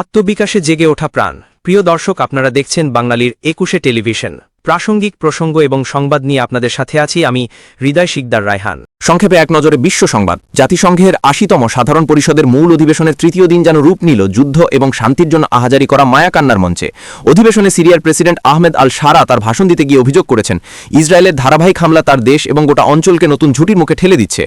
আত্মবিকাশে জেগে ওঠা প্রাণ। প্রিয় দর্শক, আপনারা দেখছেন বাঙালির একুশে টেলিভিশন। প্রাসঙ্গিক প্রসঙ্গ এবং সংবাদ নিয়ে আপনাদের সাথে আছি আমি হৃদয় শিকদার রায়হান। সংক্ষেপে এক নজরে বিশ্ব সংবাদ। জাতিসংঘের আশিতম সাধারণ পরিষদের মূল অধিবেশনের তৃতীয় দিন যেন রূপ নিল, যুদ্ধ এবং শান্তির জন্য আহাজারি করা মায়াকান্নার মঞ্চে। অধিবেশনে সিরিয়ার প্রেসিডেন্ট আহমেদ আল সারা তার ভাষণ দিতে গিয়ে অভিযোগ করেছেন, ইসরায়েলের ধারাবাহিক হামলা তার দেশ এবং গোটা অঞ্চলকে নতুন ঝুঁটির মুখে ঠেলে দিচ্ছে।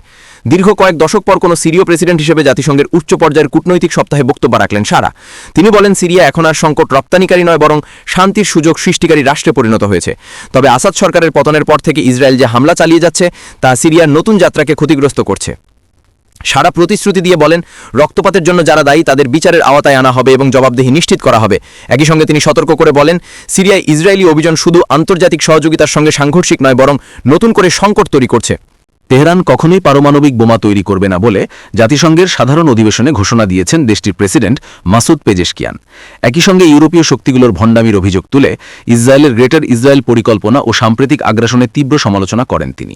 দীর্ঘ কয়েক দশক পর কোনো সিরীয় প্রেসিডেন্ট হিসেবে জাতিসংঘের উচ্চ পর্যায়ের কূটনৈতিক সপ্তাহে বক্তব্য রাখলেন সারা। তিনি বলেন, সিরিয়া এখন আর সংকট রপ্তানিকারী নয়, বরং শান্তির সুযোগ সৃষ্টিকারী রাষ্ট্রে পরিণত হয়েছে। তবে আসাদ সরকারের পতনের পর থেকে ইসরায়েল যে হামলা চালিয়ে যাচ্ছে, তা সিরিয়ার নতুন যাত্রাকে ক্ষতিগ্রস্ত করছে। সারা প্রতিশ্রুতি দিয়ে বলেন, রক্তপাতের জন্য যারা দায়ী, তাদের বিচারের আওতায় আনা হবে এবং জবাবদিহি নিশ্চিত করা হবে। একই সঙ্গে তিনি সতর্ক করে বলেন, সিরিয়ায় ইসরায়েলি অভিযান শুধু আন্তর্জাতিক সহযোগিতার সঙ্গে সাংঘর্ষিক নয়, বরং নতুন করে সংকট তৈরি করছে। তেহরান কখনোই পারমাণবিক বোমা তৈরি করবে না বলে জাতিসংঘের সাধারণ অধিবেশনে ঘোষণা দিয়েছেন দেশটির প্রেসিডেন্ট মাসুদ পেজেশকিয়ান। একই সঙ্গে ইউরোপীয় শক্তিগুলোর ভণ্ডামির অভিযোগ তুলে ইসরায়েলের গ্রেটার ইসরায়েল পরিকল্পনা ও সাম্প্রতিক আগ্রাসনের তীব্র সমালোচনা করেন তিনি।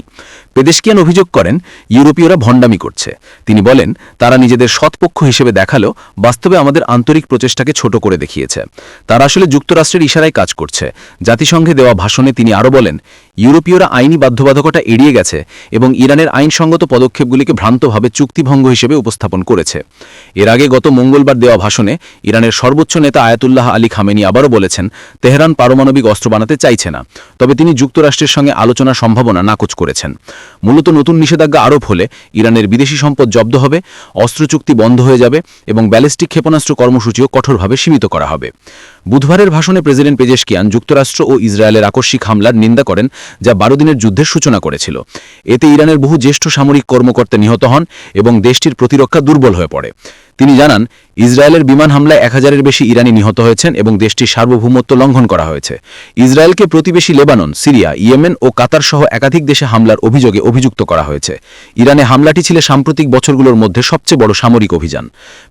পেদেশকিয়ান অভিযোগ করেন, ইউরোপীয়রা ভণ্ডামি করছে। তিনি বলেন, তারা নিজেদের সৎপক্ষ হিসেবে দেখালেও বাস্তবে আমাদের আন্তরিক প্রচেষ্টাকে ছোট করে দেখিয়েছে। তারা আসলে যুক্তরাষ্ট্রের ইশারায় কাজ করছে। জাতিসংঘে দেওয়া ভাষণে তিনি আরও বলেন ইউরোপীয়রা আইনি বাধ্যবাধকতা এড়িয়ে গেছে এবং ইরানের আইনসঙ্গত পদক্ষেপগুলিকে ভ্রান্তভাবে চুক্তিভঙ্গ হিসেবে উপস্থাপন করেছে। এর আগে গত মঙ্গলবার দেওয়া ভাষণে ইরানের সর্বোচ্চ নেতা আয়াতুল্লাহ আলী খামেনি আবারও বলেছেন, তেহরান পারমাণবিক অস্ত্র বানাতে চাইছে না। তবে তিনি যুক্তরাষ্ট্রের সঙ্গে আলোচনার সম্ভাবনা নাকচ করেছেন। মূলত নতুন নিষেধাজ্ঞা আরোপ হলে ইরানের বিদেশি সম্পদ জব্দ হবে, অস্ত্র চুক্তি বন্ধ হয়ে যাবে এবং ব্যালিস্টিক ক্ষেপণাস্ত্র কর্মসূচিও কঠোরভাবে সীমিত করা হবে। বুধবারের ভাষণে প্রেসিডেন্ট পেজেশকিয়ান যুক্তরাষ্ট্র ও ইসরায়েলের আকস্মিক হামলার নিন্দা করেন যা বারো দিনের যুদ্ধের সূচনা করেছিল। এতে ইরানের বহু জ্যেষ্ঠ সামরিক কর্মকর্তা নিহত হন এবং দেশটির প্রতিরক্ষা দুর্বল হয়ে পড়ে। তিনি জানান, ইসরায়েলের বিমান হামলায় এক হাজারের বেশি ইরানি নিহত হয়েছেন এবং দেশটির সার্বভৌমত্ব লঙ্ঘন করা হয়েছে। ইসরায়েলকে প্রতিবেশী লেবানন, সিরিয়া, ইয়েমেন ও কাতার সহ একাধিক দেশে হামলার অভিযোগে অভিযুক্ত করা হয়েছে। ইরানে হামলাটি ছিল সাম্প্রতিক বছরগুলোর মধ্যে সবচেয়ে বড় সামরিক অভিযান।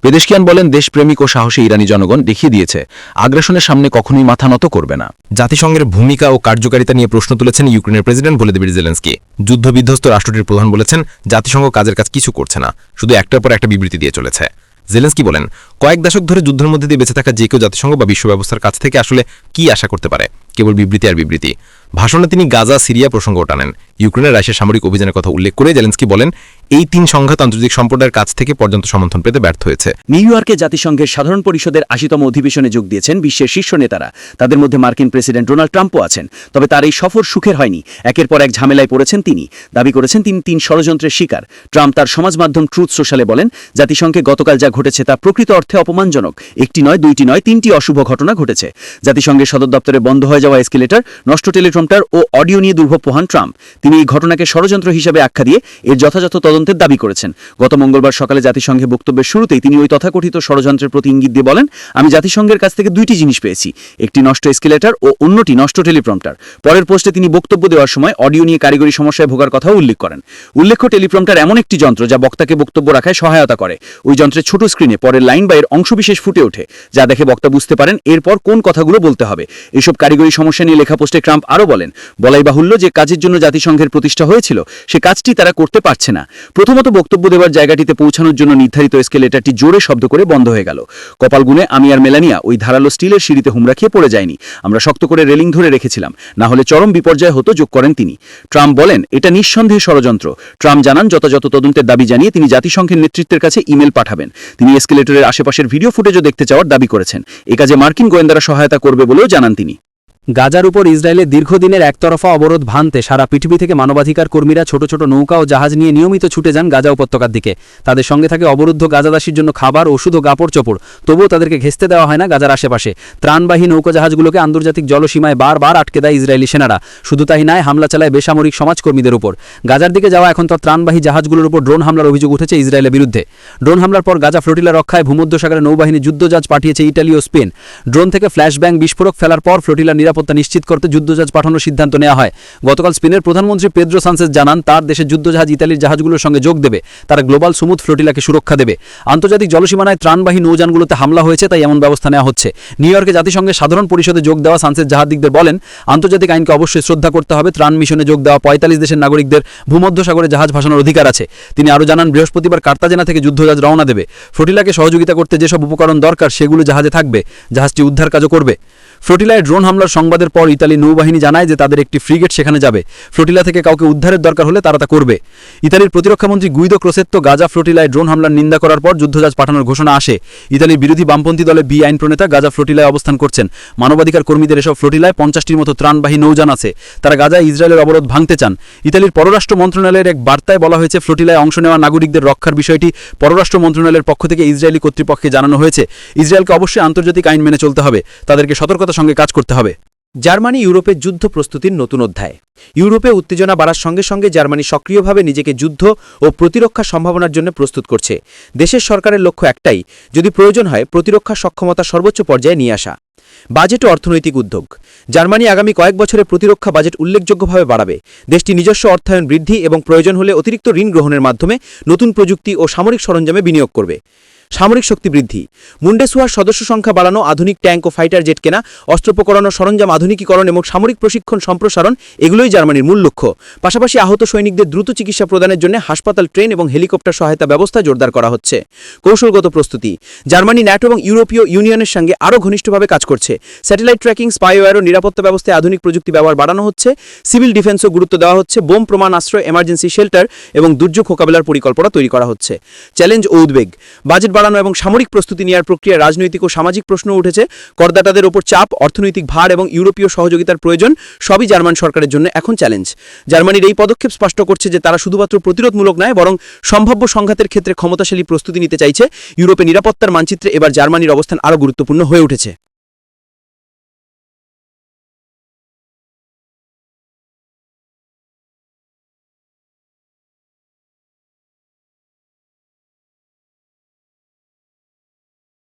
পেদেশকিয়ান বলেন, দেশপ্রেমিক ও সাহসী ইরানি জনগণ দেখিয়ে দিয়েছে, আগ্রাসনের সামনে কখনোই মাথা নত করবে না। জাতিসংঘের ভূমিকা ও কার্যকারিতা নিয়ে প্রশ্ন তুলেছেন ইউক্রেনের প্রেসিডেন্ট ভলোদিমির জেলেন্সকি। যুদ্ধবিধ্বস্ত রাষ্ট্রটির প্রধান বলেছেন, জাতিসংঘ কাজের কাজ কিছু করছে না, শুধু একটার পর একটা বিবৃতি দিয়ে চলেছে। জেলেন্সকি বলেন, কয়েক দশক ধরে যুদ্ধের মধ্যে দিয়ে বেঁচে থাকা যে কেউ জাতিসংঘ বা বিশ্ব ব্যবস্থার কাছ থেকে আসলে কি আশা করতে পারে? কেবল বিবৃতি আর বিবৃতি। ভাষণে তিনি গাজা, সিরিয়া প্রসঙ্গ টানেন। ইউক্রেনের রাশিয়ার সামরিক অভিযানের কথা উল্লেখ করে জেলেন্সকি বলেন এই তিন সংঘাত আন্তর্জাতিক সম্প্রদায়ের কাছ থেকে পর্যন্ত সমর্থন পেতে ব্যর্থ হয়েছে। নিউ ইয়র্কে জাতিসংঘের সাধারণ পরিষদের আশিতম অধিবেশনে যোগ দিয়েছেন বিশ্বের শীর্ষ নেতারা। তাদের মধ্যে মার্কিন প্রেসিডেন্ট ডোনাল্ড ট্রাম্পও আছেন। তবে তার এই সফর সুখের হয়নি। একের পর এক ঝামেলায় পড়েছেন তিনি। দাবি করেছেন তিনি তিন ষড়যন্ত্রের শিকার। ট্রাম্প তার সমাজ মাধ্যম ট্রুথ সোশ্যালে বলেন, জাতিসংঘে গতকাল যা ঘটেছে তা প্রকৃত অর্থে অপমানজনক। একটি নয়, দুইটি নয়, তিনটি অশুভ ঘটনা ঘটেছে। জাতিসংঘের সদর দপ্তরে বন্ধ হয়ে যাওয়া এসকেলেটর, নষ্ট টেলিট্রমটার ও অডিও নিয়ে দুর্ভোগ পোহান ট্রাম্প। তিনি এই ঘটনাকে ষড়যন্ত্র হিসেবে আখ্যা দিয়ে এর যথাযথ তদন্তের দাবি করেছেন। গত মঙ্গলবার সকালে জাতিসংঘে বক্তব্যের শুরুতেই তিনি ওই তথাকথিত ষড়যন্ত্রের প্রতি ইঙ্গিত দিয়ে বলেন, আমি জাতিসংঘের কাছ থেকে দুইটি জিনিস পেয়েছি, একটি নষ্ট এসকেলেটর ও অন্যটি নষ্ট টেলিপ্রম্পটার পরের পোস্টে তিনি বক্তব্য দেওয়ার সময় অডিও নিয়ে কারিগরি সমস্যায় ভোগার কথাও উল্লেখ করেন। উল্লেখ্য টেলিপ্রম্পটার এমন একটি যন্ত্র যা বক্তাকে বক্তব্য রাখায় সহায়তা করে। ওই যন্ত্রের ছোট স্ক্রিনে পরের লাইন বা এর অংশবিশেষ ফুটে ওঠে, যা দেখে বক্তা বুঝতে পারেন এরপর কোন কথাগুলো বলতে হবে। এসব কারিগরি সমস্যা নিয়ে লেখা পোস্টে ট্রাম্প আরও বলেন, বলাই বাহুল্য যে কাজের জন্য জাতিসংঘের প্রতিষ্ঠা হয়েছিল, সে কাজটি তারা করতে পারছে না। প্রথমত বক্তব্য দেওয়ার জায়গাটিতে পৌঁছানোর জন্য নির্ধারিত স্কেলেটারটি জোরে শব্দ করে বন্ধ হয়ে গেল। কপালগুনে আমি আর মেলানিয়া ওই ধারালো স্টিলের সিঁড়িতে হুমরা খেয়ে পড়ে যায়নি আমরা শক্ত করে রেলিং ধরে রেখেছিলাম। না হলে চরম বিপর্যয় হতো যোগ করেন তিনি। ট্রাম্প বলেন, এটা নিঃসন্দেহে ষড়যন্ত্র। ট্রাম্প জানান, যথাযথ তদন্তের দাবি জানিয়ে তিনি জাতিসংঘের নেতৃত্বের কাছে ইমেল পাঠাবেন। তিনি এসকেলেটরের আশেপাশের ভিডিও ফুটেজও দেখতে চাওয়ার দাবি করেছেন। এ কাজে মার্কিন গোয়েন্দারা সহায়তা করবে বলেও জানান তিনি। গাজার উপর ইসরায়েলের দীর্ঘদিনের একতরফা অবরোধ ভাঙতে সারা পৃথিবী থেকে মানবাধিকার কর্মীরা ছোট ছোট নৌকা ও জাহাজ নিয়ে নিয়মিত ছুটে যান গাজা উপত্যকার দিকে। তাদের সঙ্গে থাকে অবরুদ্ধ গাজাদাসীর জন্য খাবার, ওষুধ ও কাপড় চোপড়। তবুও তাদেরকে ঘেঁচতে দেওয়া হয় না গাজার আশেপাশে। ত্রাণবাহী নৌকাজাহাজগুলোকে আন্তর্জাতিক জলসীমায় বারবার আটকে দেয় ইসরায়েলি সেনারা। শুধু তাই নয়, হামলা চালায় বেসামরিক সমাজকর্মীদের উপর। গাজার দিকে যাওয়া এখন তো ত্রাণবাহী জাহাজগুলোর উপর ড্রোন হামলার অভিযোগ উঠেছে ইসরায়েলের বিরুদ্ধে। ড্রোন হামলার পর গাজা ফ্লোটিলা রক্ষায় ভূমধ্যসাগরে নৌবাহিনী যুদ্ধজাহাজ পাঠিয়েছে ইটালি ও স্পেন। ড্রোন থেকে ফ্ল্যাশব্যাং বিস্ফোরক ফেলার পর ফ্লোটিলা নিরাপত্তা নিরাপত্তা নিশ্চিত করতে যুদ্ধজাহাজ পাঠানোর সিদ্ধান্ত নেওয়া হয়। গতকাল স্পেনের প্রধানমন্ত্রী পেদ্রো সানসেস জানান, তার দেশের যুদ্ধজাহাজ ইতালির জাহাজগুলোর সঙ্গে যোগ দেবে। তারা গ্লোবাল সুমুদ ফ্লোটিলাকে সুরক্ষা দেবে। আন্তর্জাতিক জলসীমানায় ত্রাণবাহী নৌযানগুলোতে হামলা হয়েছে, তাই এমন ব্যবস্থা নেওয়া হচ্ছে। নিউ ইয়র্কে জাতিসংঘের সাধারণ পরিষদে যোগ দেওয়া সানসেস জাহাদিকদের বলেন, আন্তর্জাতিক আইনকে অবশ্যই শ্রদ্ধা করতে হবে। ত্রাণ মিশনে যোগ দেওয়া পঁয়তাল্লিশ দেশের নাগরিকদের ভূমধ্যসাগরে জাহাজ ভাসানোর অধিকার আছে। তিনি আরও জানান, বৃহস্পতিবার কার্তাজেনা থেকে যুদ্ধজাহাজ রওনা দেবে। ফ্লোটিলাকে সহযোগিতা করতে যেসব উপকরণ দরকার, সেগুলো জাহাজে থাকবে। জাহাজটি উদ্ধার কাজও করবে। ফ্লোটিলায় ড্রোন হামলার সংবাদের পর ইতালি নৌবাহিনী জানায় যে তাদের একটি ফ্রিগেট সেখানে যাবে। ফ্লোটিলা থেকে কাউকে উদ্ধারের দরকার হলে তারা তা করবে। ইতালির প্রতিরক্ষামন্ত্রী গুইদো ক্রোসেত্তো গাজা ফ্লোটিলায় ড্রোন হামলার নিন্দা করার পর যুদ্ধজাহাজ পাঠানোর ঘোষণা আসে। ইতালির বিরোধী বামপন্থী দলে বি আইন প্রণেতা গাজা ফ্লোটিলায় অবস্থান করছেন। মানবাধিকার কর্মীদের এসব ফ্লোটিলায় পঞ্চাশটির মতো ত্রাণবাহী নৌযান আছে। তারা গাজায় ইসরায়েলের অবরোধ ভাঙতে চান। ইতালির পররাষ্ট্র মন্ত্রণালয়ের এক বার্তায় বলা হয়েছে ফ্লোটিলায় অংশ নেওয়া নাগরিকদের রক্ষার বিষয়টি পররাষ্ট্র মন্ত্রণালয়ের পক্ষ থেকে ইসরায়েলি কর্তৃপক্ষকে জানানো হয়েছে। ইসরায়েলকে অবশ্যই আন্তর্জাতিক আইন মেনে চলতে হবে। তাদেরকে সতর্কতার সঙ্গে কাজ করতে হবে। জার্মানি ইউরোপের যুদ্ধ প্রস্তুতির নতুন অধ্যায়। ইউরোপে উত্তেজনা বাড়ার সঙ্গে সঙ্গে জার্মানি সক্রিয়ভাবে নিজেকে যুদ্ধ ও প্রতিরক্ষা সম্ভাবনার জন্য প্রস্তুত করছে। দেশের সরকারের লক্ষ্য একটাই, যদি প্রয়োজন হয় প্রতিরক্ষা সক্ষমতা সর্বোচ্চ পর্যায়ে নিয়ে আসা। বাজেট ও অর্থনৈতিক উদ্যোগ। জার্মানি আগামী কয়েক বছরে প্রতিরক্ষা বাজেট উল্লেখযোগ্যভাবে বাড়াবে। দেশটি নিজস্ব অর্থায়ন বৃদ্ধি এবং প্রয়োজন হলে অতিরিক্ত ঋণ গ্রহণের মাধ্যমে নতুন প্রযুক্তি ও সামরিক সরঞ্জামে বিনিয়োগ করবে। সামরিক শক্তি বৃদ্ধি। মুন্ডেসুয়ার সদস্য সংখ্যা বাড়ানো, আধুনিক ট্যাঙ্ক ও ফাইটার জেট কেনা অস্ত্রোপকরণ ও সরঞ্জাম আধুনিকীকরণ এবং সামরিক প্রশিক্ষণ সম্প্রসারণ, এগুলোই জার্মানির মূল লক্ষ্য। পাশাপাশি আহত সৈনিকদের দ্রুত চিকিৎসা প্রদানের জন্য হাসপাতাল, ট্রেন এবং হেলিকপ্টার সহায়তা ব্যবস্থা জোরদার করা হচ্ছে। কৌশলগত প্রস্তুতি। জার্মানি, ন্যাটো এবং ইউরোপীয় ইউনিয়নের সঙ্গে আরও ঘনিষ্ঠভাবে কাজ করছে। স্যাটেলাইট ট্র্যাকিং স্পাইওয়্যার ও নিরাপত্তা ব্যবস্থায় আধুনিক প্রযুক্তি ব্যবহার বাড়ানো হচ্ছে। সিভিল ডিফেন্সও গুরুত্ব দেওয়া হচ্ছে। বোম প্রমাণ আশ্রয়, এমার্জেন্সি শেল্টার এবং দুর্যোগ মোকাবেলার পরিকল্পনা তৈরি করা হচ্ছে। চ্যালেঞ্জ ও উদ্বেগ। বাজেট বাড়ানো এবং সামরিক প্রস্তুতি নেওয়ার প্রক্রিয়া, রাজনৈতিক ও সামাজিক প্রশ্ন উঠেছে। করদাতাদের ওপর চাপ, অর্থনৈতিক ভার এবং ইউরোপীয় সহযোগিতার প্রয়োজন, সবই জার্মান সরকারের জন্য এখন চ্যালেঞ্জ। জার্মানির এই পদক্ষেপ স্পষ্ট করছে যে তারা শুধুমাত্র প্রতিরোধমূলক নয়, বরং সম্ভাব্য সংঘাতের ক্ষেত্রে ক্ষমতাশালী প্রস্তুতি নিতে চাইছে। ইউরোপে নিরাপত্তার মানচিত্রে এবার জার্মানির অবস্থান আরও গুরুত্বপূর্ণ হয়ে উঠেছে।